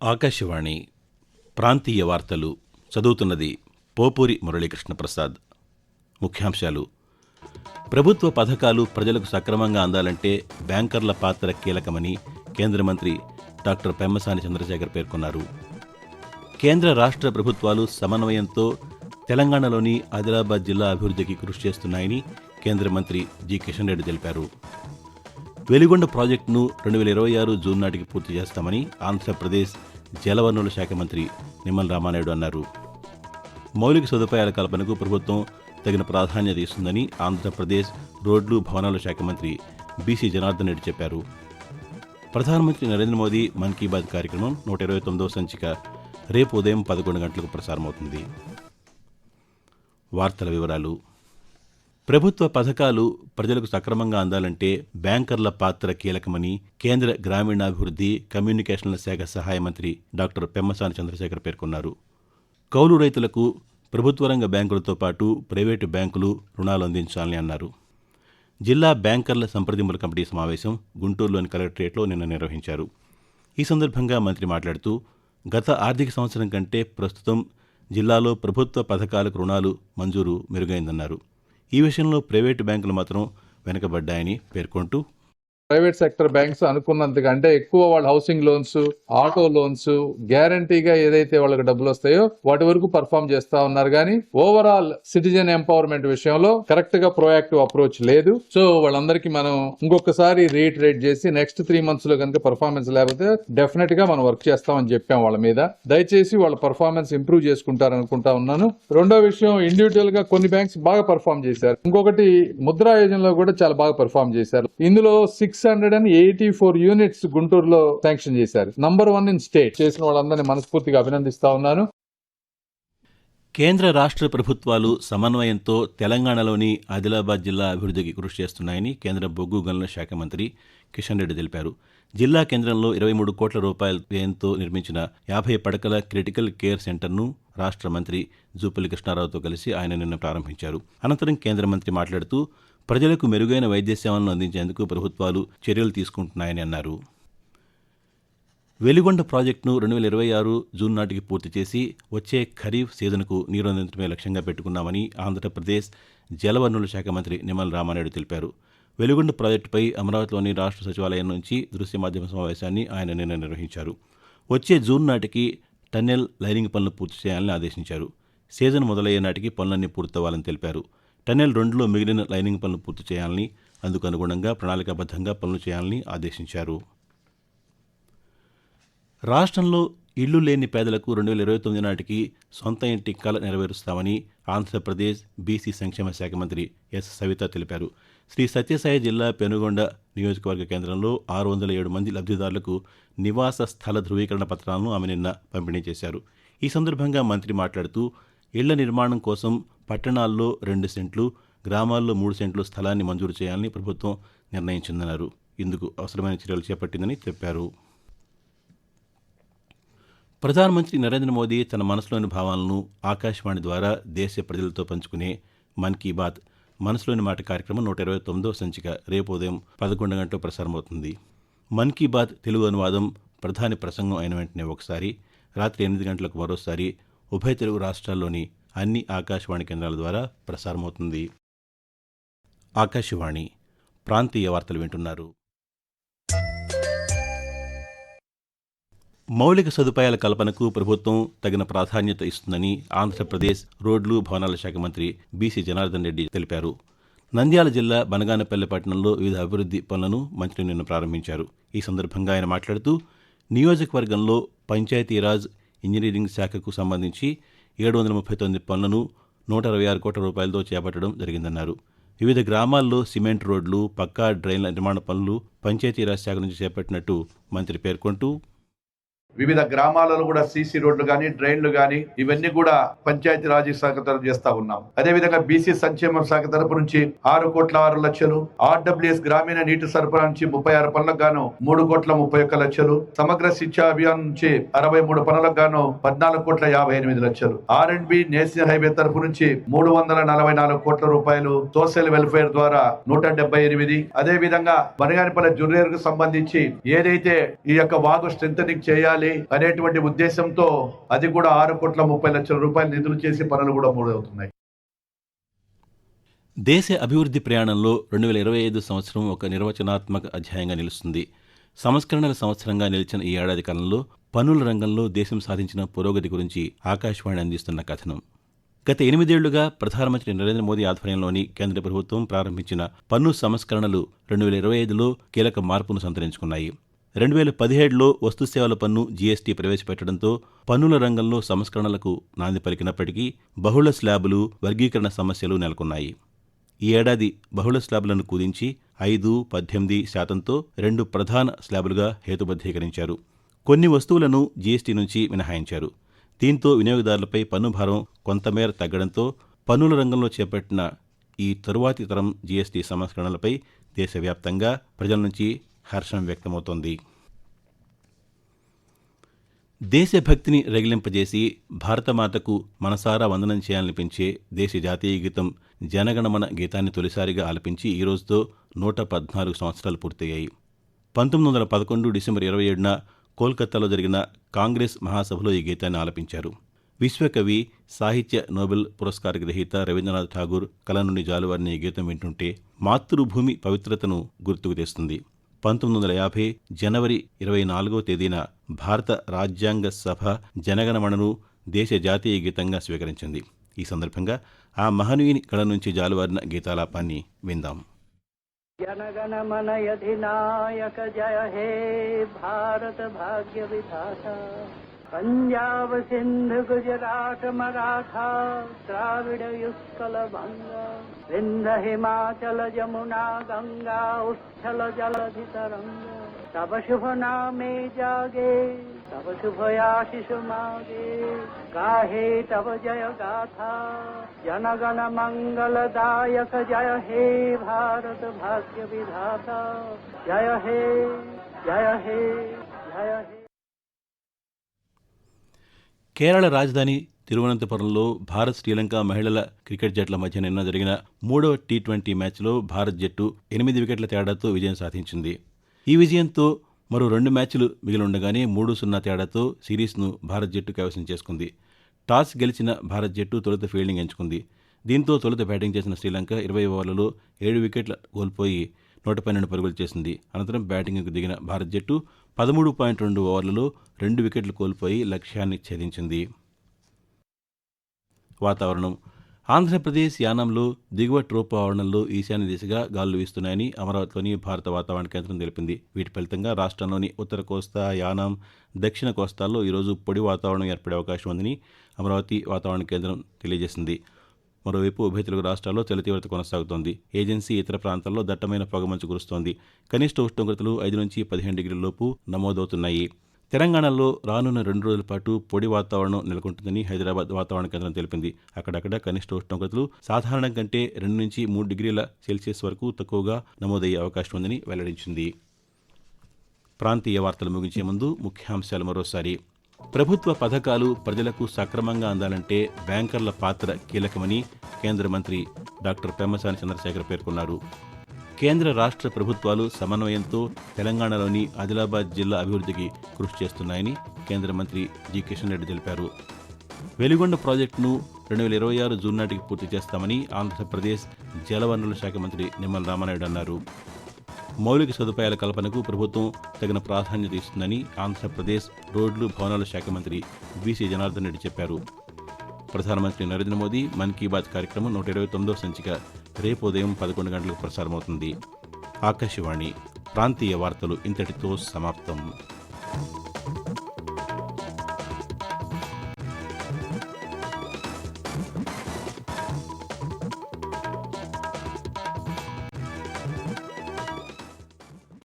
ఆకాశవాణి ప్రాంతీయ వార్తలు చదువుతున్నది పోపూరి మురళీకృష్ణ ప్రసాద్ ముఖ్యాంశాలు. ప్రభుత్వ పథకాలు ప్రజలకు సక్రమంగా అందాలంటే బ్యాంకర్ల పాత్ర కీలకమని కేంద్ర మంత్రి డాక్టర్ పెమ్మసాని చంద్రశేఖర్ పేర్కొన్నారు. కేంద్ర రాష్ట్ర ప్రభుత్వాలు సమన్వయంతో తెలంగాణలోని ఆదిలాబాద్ జిల్లా అభివృద్ధికి కృషి చేస్తున్నాయని కేంద్ర మంత్రి జి కిషన్ రెడ్డి తెలిపారు. వెలిగొండ ప్రాజెక్టును రెండు వేల ఇరవై ఆరు జూన్ నాటికి పూర్తి చేస్తామని ఆంధ్రప్రదేశ్ జలవనరుల శాఖ మంత్రి నిమ్మల రామానాయుడు అన్నారు. మౌలిక సదుపాయాల కల్పనకు ప్రభుత్వం తగిన ప్రాధాన్యత ఇస్తుందని ఆంధ్రప్రదేశ్ రోడ్లు భవనాల శాఖ మంత్రి బీసీ జనార్దన్ రెడ్డి చెప్పారు. ప్రధానమంత్రి నరేంద్ర మోదీ మన్ కీ బాత్ కార్యక్రమం నూట ఇరవై తొమ్మిదవ సంచిక రేపు ఉదయం పదకొండు గంటలకు ప్రసారమవుతుంది. వార్తల వివరాలు. ప్రభుత్వ పథకాలు ప్రజలకు సక్రమంగా అందాలంటే బ్యాంకర్ల పాత్ర కీలకమని కేంద్ర గ్రామీణాభివృద్ధి కమ్యూనికేషన్ల శాఖ సహాయ మంత్రి డాక్టర్ పెమ్మసాని చంద్రశేఖర్ పేర్కొన్నారు. కౌలు రైతులకు ప్రభుత్వ రంగ బ్యాంకులతో పాటు ప్రైవేటు బ్యాంకులు రుణాలు అందించాలని అన్నారు. జిల్లా బ్యాంకర్ల సంప్రదింపుల కమిటీ సమావేశం గుంటూరులోని కలెక్టరేట్లో నిన్న నిర్వహించారు. ఈ సందర్భంగా మంత్రి మాట్లాడుతూ గత ఆర్థిక సంవత్సరం కంటే ప్రస్తుతం జిల్లాలో ప్రభుత్వ పథకాలకు రుణాలు మంజూరు మెరుగైందన్నారు. ఈ విషయంలో ప్రైవేటు బ్యాంకులు మాత్రం వెనుకబడ్డాయని పేర్కొంటూ ప్రైవేట్ సెక్టర్ బ్యాంక్స్ అనుకున్నంత కంటే ఎక్కువ వాళ్ళ హౌసింగ్ లోన్స్ ఆటో లోన్స్ గ్యారంటీగా ఏదైతే వాళ్ళకి డబ్బులు వస్తాయో వాటి వరకు పర్ఫామ్ చేస్తా ఉన్నారు. కానీ ఓవరాల్ సిటిజన్ ఎంపవర్మెంట్ విషయంలో కరెక్ట్గా ప్రోయాక్టివ్ అప్రోచ్ లేదు. సో వాళ్ళందరికీ మనం ఇంకొకసారి రీట్రేట్ చేసి నెక్స్ట్ త్రీ మంత్స్లో కనుక పర్ఫార్మెన్స్ లేకపోతే డెఫినెట్గా మనం వర్క్ చేస్తామని చెప్పాం వాళ్ళ మీద. దయచేసి వాళ్ళ పర్ఫార్మెన్స్ ఇంప్రూవ్ చేసుకుంటారు అనుకుంటా ఉన్నాను. రెండో విషయం ఇండివిజువల్గా కొన్ని బ్యాంక్స్ బాగా పర్ఫామ్ చేశారు. ఇంకొకటి ముద్రా యోజనలో కూడా చాలా బాగా పర్ఫామ్ చేశారు. ఇందులో six six hundred and eighty four units గుంటూరులో శాంక్షన్ చేశారు. నంబర్ వన్ ఇన్ స్టేట్ చేసిన వాళ్ళందరినీ మనస్ఫూర్తిగా అభినందిస్తా ఉన్నాను. కేంద్ర రాష్ట్ర ప్రభుత్వాలు సమన్వయంతో తెలంగాణలోని ఆదిలాబాద్ జిల్లా అభివృద్ధికి కృషి చేస్తున్నాయని కేంద్ర బొగ్గు గనుల శాఖ మంత్రి కిషన్ రెడ్డి తెలిపారు. జిల్లా కేంద్రంలో ఇరవై మూడు కోట్ల రూపాయల వ్యయంతో నిర్మించిన యాభై పడకల క్రిటికల్ కేర్ సెంటర్ను రాష్ట్ర మంత్రి జూపల్లి కృష్ణారావుతో కలిసి ఆయన నిన్న ప్రారంభించారు. అనంతరం కేంద్ర మంత్రి మాట్లాడుతూ ప్రజలకు మెరుగైన వైద్య సేవలను అందించేందుకు ప్రభుత్వాలు చర్యలు తీసుకుంటున్నాయని అన్నారు. వెలిగొండ ప్రాజెక్టును రెండు వేల ఇరవై ఆరు జూన్ నాటికి పూర్తి చేసి వచ్చే ఖరీఫ్ సీజన్కు నీరు అందించడమే లక్ష్యంగా పెట్టుకున్నామని ఆంధ్రప్రదేశ్ జలవనరుల శాఖ మంత్రి నిమ్మల రామానాయుడు తెలిపారు. వెలుగొండ ప్రాజెక్టుపై అమరావతిలోని రాష్ట్ర సచివాలయం నుంచి దృశ్య మాధ్యమ సమావేశాన్ని ఆయన నిన్న నిర్వహించారు. వచ్చే జూన్ నాటికి టన్నెల్ లైనింగ్ పనులు పూర్తి చేయాలని ఆదేశించారు. సీజన్ మొదలయ్యే నాటికి పనులన్నీ పూర్తవ్వాలని తెలిపారు. టన్నెల్ రెండులో మిగిలిన లైనింగ్ పనులు పూర్తి చేయాలని అందుకు అనుగుణంగా ప్రణాళికాబద్ధంగా పనులు చేయాలని ఆదేశించారు. రాష్ట్రంలో ఇళ్ళు లేని పేదలకు రెండు వేల ఇరవై తొమ్మిది నాటికి సొంత ఇంటి కళ నెరవేరుస్తామని ఆంధ్రప్రదేశ్ బీసీ సంక్షేమ శాఖ మంత్రి ఎస్ సవిత తెలిపారు. శ్రీ సత్యసాయి జిల్లా పెనుగొండ నియోజకవర్గ కేంద్రంలో ఆరు వందల ఏడు మంది లబ్ధిదారులకు నివాస స్థల ధృవీకరణ పత్రాలను ఆమె నిన్న పంపిణీ చేశారు. ఈ సందర్భంగా మంత్రి మాట్లాడుతూ ఇళ్ళ నిర్మాణం కోసం పట్టణాల్లో రెండు సెంట్లు గ్రామాల్లో మూడు సెంట్లు స్థలాన్ని మంజూరు చేయాలని ప్రభుత్వం నిర్ణయించిందన్నారు. ఇందుకు అవసరమైన చర్యలు చేపట్టిందని చెప్పారు. ప్రధానమంత్రి నరేంద్ర మోదీ తన మనసులోని భావాలను ఆకాశవాణి ద్వారా దేశ ప్రజలతో పంచుకునే మన్ కీ బాత్ మనసులోని మాట కార్యక్రమం నూట ఇరవై తొమ్మిదవ సంచిక రేపు ఉదయం పదకొండు గంటలకు ప్రసారమవుతుంది. మన్ కీ బాత్ తెలుగు అనువాదం ప్రధాని ప్రసంగం అయిన వెంటనే ఒకసారి రాత్రి ఎనిమిది గంటలకు మరోసారి ఉభయ తెలుగు రాష్ట్రాల్లోని అన్ని ఆకాశవాణి కేంద్రాల ద్వారా ప్రసారమవుతుంది. ఆకాశవాణి ప్రాంతీయ వార్తలు వింటున్నారు. మౌలిక సదుపాయాల కల్పనకు ప్రభుత్వం తగిన ప్రాధాన్యత ఇస్తుందని ఆంధ్రప్రదేశ్ రోడ్లు భవనాల శాఖ మంత్రి బీసీ జనార్దన్ రెడ్డి తెలిపారు. నంద్యాల జిల్లా బనగానపల్లె పట్టణంలో వివిధ అభివృద్ధి పనులను మంత్రి నిన్న ప్రారంభించారు. ఈ సందర్భంగా ఆయన మాట్లాడుతూ నియోజకవర్గంలో పంచాయతీరాజ్ ఇంజనీరింగ్ శాఖకు సంబంధించి ఏడు వందల ముప్పై తొమ్మిది పనులను నూట అరవై ఆరు కోట్ల రూపాయలతో చేపట్టడం జరిగిందన్నారు. వివిధ గ్రామాల్లో సిమెంట్ రోడ్లు పక్కా డ్రైన్ల నిర్మాణ పనులు పంచాయతీరాజ్ శాఖ నుంచి చేపట్టినట్టు మంత్రి పేర్కొంటూ వివిధ గ్రామాలలో కూడా సీసీ రోడ్లు కానీ డ్రైన్లు కానీ ఇవన్నీ కూడా పంచాయతీ రాజీ శాఖ తరఫు చేస్తా ఉన్నాం. అదే విధంగా బీసీ సంక్షేమ శాఖ తరపు నుంచి ఆరు కోట్ల ఆరు లక్షలు ఆర్డబ్ల్యూఎస్ గ్రామీణ నీటి సరఫరా నుంచి ముప్పై ఆరు పనులకు గాను మూడు కోట్ల ముప్పై ఒక్క లక్షలు సమగ్ర శిక్షా అభియాన్ నుంచి అరవై మూడు పనులకు గాను పద్నాలుగు కోట్ల యాభై ఎనిమిది లక్షలు. R and B national highway తరపు నుంచి మూడు వందల నలభై నాలుగు కోట్ల రూపాయలు సోషల్ వెల్ఫేర్ ద్వారా నూట డెబ్బై ఎనిమిది. అదే విధంగా బనగానిపల్లి జూనియర్కు సంబంధించి ఏదైతే ఈ యొక్క వాగు స్ట్రెంగ్ చేయాలి అనేటువంటి ఉద్దేశంతో అది కూడా ఆరు కోట్ల ముప్పై లక్షల రూపాయలు నిధులు చేసి పనులు కూడా మూడవుతున్నాయి. దేశ అభివృద్ధి ప్రయాణంలో రెండు వేల ఇరవై ఐదు సంవత్సరం ఒక నిర్వచనాత్మక అధ్యాయంగా నిలుస్తుంది. సంస్కరణల సంవత్సరంగా నిలిచిన ఈ ఏడాది కాలంలో పన్నుల రంగంలో దేశం సాధించిన పురోగతి గురించి ఆకాశవాణి అందిస్తున్న కథనం. గత ఎనిమిదేళ్ళుగా ప్రధానమంత్రి నరేంద్ర మోదీ ఆధ్వర్యంలోని కేంద్ర ప్రభుత్వం ప్రారంభించిన పన్ను సంస్కరణలు రెండు వేల ఇరవై ఐదులో కీలక మార్పును సంతరించుకున్నాయి. రెండు వేల పదిహేడులో వస్తుసేవల పన్ను జీఎస్టీ ప్రవేశపెట్టడంతో పన్నుల రంగంలో సంస్కరణలకు నాంది పలికినప్పటికీ బహుళ స్లాబులు వర్గీకరణ సమస్యలు నెలకొన్నాయి. ఈ ఏడాది బహుళ స్లాబులను కుదించి ఐదు పద్దెనిమిది శాతంతో రెండు ప్రధాన స్లాబులుగా హేతుబద్ధీకరించారు. కొన్ని వస్తువులను జీఎస్టీ నుంచి మినహాయించారు. దీంతో వినియోగదారులపై పన్ను భారం కొంతమేర తగ్గడంతో పన్నుల రంగంలో చేపట్టిన ఈ తరువాతి తరం జీఎస్టీ సంస్కరణలపై దేశవ్యాప్తంగా ప్రజల నుంచి హర్షం వ్యక్తమవుతోంది. దేశభక్తిని రగిలింపజేసి భారతమాతకు మనసారా వందనం చేయాలనిపించే దేశ జాతీయ గీతం జనగణమన గీతాన్ని తొలిసారిగా ఆలపించి ఈ రోజుతో నూట పద్నాలుగు సంవత్సరాలు పూర్తయ్యాయి. పంతొమ్మిది వందల పదకొండు డిసెంబర్ ఇరవై ఏడున కోల్కతాలో జరిగిన కాంగ్రెస్ మహాసభలో ఈ గీతాన్ని ఆలపించారు. విశ్వకవి సాహిత్య నోబెల్ పురస్కార గ్రహీత రవీంద్రనాథ్ ఠాగూర్ కల నుండి జాలువారిన ఈ గీతం వింటుంటే మాతృభూమి పవిత్రతను గుర్తుకు తెస్తుంది. పంతొమ్మిది వందల యాభై జనవరి ఇరవై నాలుగో తేదీన భారత రాజ్యాంగ సభ జనగణమణను దేశ జాతీయ గీతంగా స్వీకరించింది. ఈ సందర్భంగా ఆ మహనీయుని కళ నుంచి జాలువారిన గీతాలాపాన్ని విందాం. జనగణమనయధినాయక జయ హే భారత భాగ్య విధాత पंजाब सिंध गुजरात मराठा द्राविड युत्कल भंग विंध हिमाचल जमुना गंगा उच्छल जलधि तरंग तब शुभ नामे जागे तब शुभ आशीष मागे गाहे तब जय गाथा जनगण मंगलदायक जय हे भारत भाग्य विधाता जय हे जय हे जय हे। కేరళ రాజధాని తిరువనంతపురంలో భారత్ శ్రీలంక మహిళల క్రికెట్ జట్ల మధ్య నిన్న జరిగిన మూడవ టీ ట్వంటీ మ్యాచ్లో భారత్ జట్టు ఎనిమిది వికెట్ల తేడాతో విజయం సాధించింది. ఈ విజయంతో మరో రెండు మ్యాచ్లు మిగిలిండగానే మూడు సున్నా తేడాతో సిరీస్ను భారత్ జట్టు కైవసం చేసుకుంది. టాస్ గెలిచిన భారత్ జట్టు తొలుత ఫీల్డింగ్ ఎంచుకుంది. దీంతో తొలుత బ్యాటింగ్ చేసిన శ్రీలంక ఇరవై ఓవర్లలో ఏడు వికెట్ల కోల్పోయి నూట పన్నెండు పరుగులు చేసింది. అనంతరం బ్యాటింగ్కు దిగిన భారత్ జట్టు పదమూడు పాయింట్ రెండు ఓవర్లలో రెండు వికెట్లు కోల్పోయి లక్ష్యాన్ని ఛేదించింది. వాతావరణం. ఆంధ్రప్రదేశ్ యానంలో దిగువ ట్రోప్ ఆవరణంలో ఈశాన్య దిశగా గాలులు వీస్తున్నాయని అమరావతిలోని భారత వాతావరణ కేంద్రం తెలిపింది. వీటి ఫలితంగా రాష్ట్రంలోని ఉత్తర కోస్తా యానం దక్షిణ కోస్తాల్లో ఈరోజు పొడి వాతావరణం ఏర్పడే అవకాశం ఉందని అమరావతి వాతావరణ కేంద్రం తెలియజేసింది. మరోవైపు ఉభయ తెలుగు రాష్ట్రాల్లో చలి తీవ్రత కొనసాగుతోంది. ఏజెన్సీ ఇతర ప్రాంతాల్లో దట్టమైన పొగమంచు కురుస్తోంది. కనిష్ట ఉష్ణోగ్రతలు ఐదు నుంచి పదిహేను డిగ్రీల లోపు నమోదవుతున్నాయి. తెలంగాణలో రానున్న రెండు రోజుల పాటు పొడి వాతావరణం నెలకొంటుందని హైదరాబాద్ వాతావరణ కేంద్రం తెలిపింది. అక్కడక్కడ కనిష్ట ఉష్ణోగ్రతలు సాధారణం కంటే రెండు నుంచి మూడు డిగ్రీల సెల్సియస్ వరకు తక్కువగా నమోదయ్యే అవకాశం ఉందని వెల్లడించింది. ప్రాంతీయ వార్తలు ముగించే ముందు ముఖ్యాంశాలు మరోసారి. ప్రభుత్వ పథకాలు ప్రజలకు సక్రమంగా అందాలంటే బ్యాంకర్ల పాత్ర కీలకమని కేంద్ర మంత్రి డాక్టర్ పెమ్మసాని చంద్రశేఖర్ పేర్కొన్నారు. కేంద్ర రాష్ట్ర ప్రభుత్వాలు సమన్వయంతో తెలంగాణలోని ఆదిలాబాద్ జిల్లా అభివృద్ధికి కృషి చేస్తున్నాయని కేంద్ర మంత్రి జి కిషన్ రెడ్డి తెలిపారు. వెలిగొండ ప్రాజెక్టును రెండు వేల ఇరవై ఆరు జూన్ నాటికి పూర్తి చేస్తామని ఆంధ్రప్రదేశ్ జలవనరుల శాఖ మంత్రి నిమ్మల రామానాయుడు అన్నారు. మౌలిక సదుపాయాల కల్పనకు ప్రభుత్వం తగిన ప్రాధాన్యత ఇస్తుందని ఆంధ్రప్రదేశ్ రోడ్లు భవనాల శాఖ మంత్రి బీసీ జనార్దన్ రెడ్డి చెప్పారు. ప్రధానమంత్రి నరేంద్ర మోదీ మన్ కీ బాత్ కార్యక్రమం నూట ఇరవై తొమ్మిదో సంచిక రేపు ఉదయం పదకొండు గంటలకు ప్రసారమవుతుంది. ఆకాశవాణి ప్రాంతీయ వార్తలు ఇంతటితో సమాప్తం.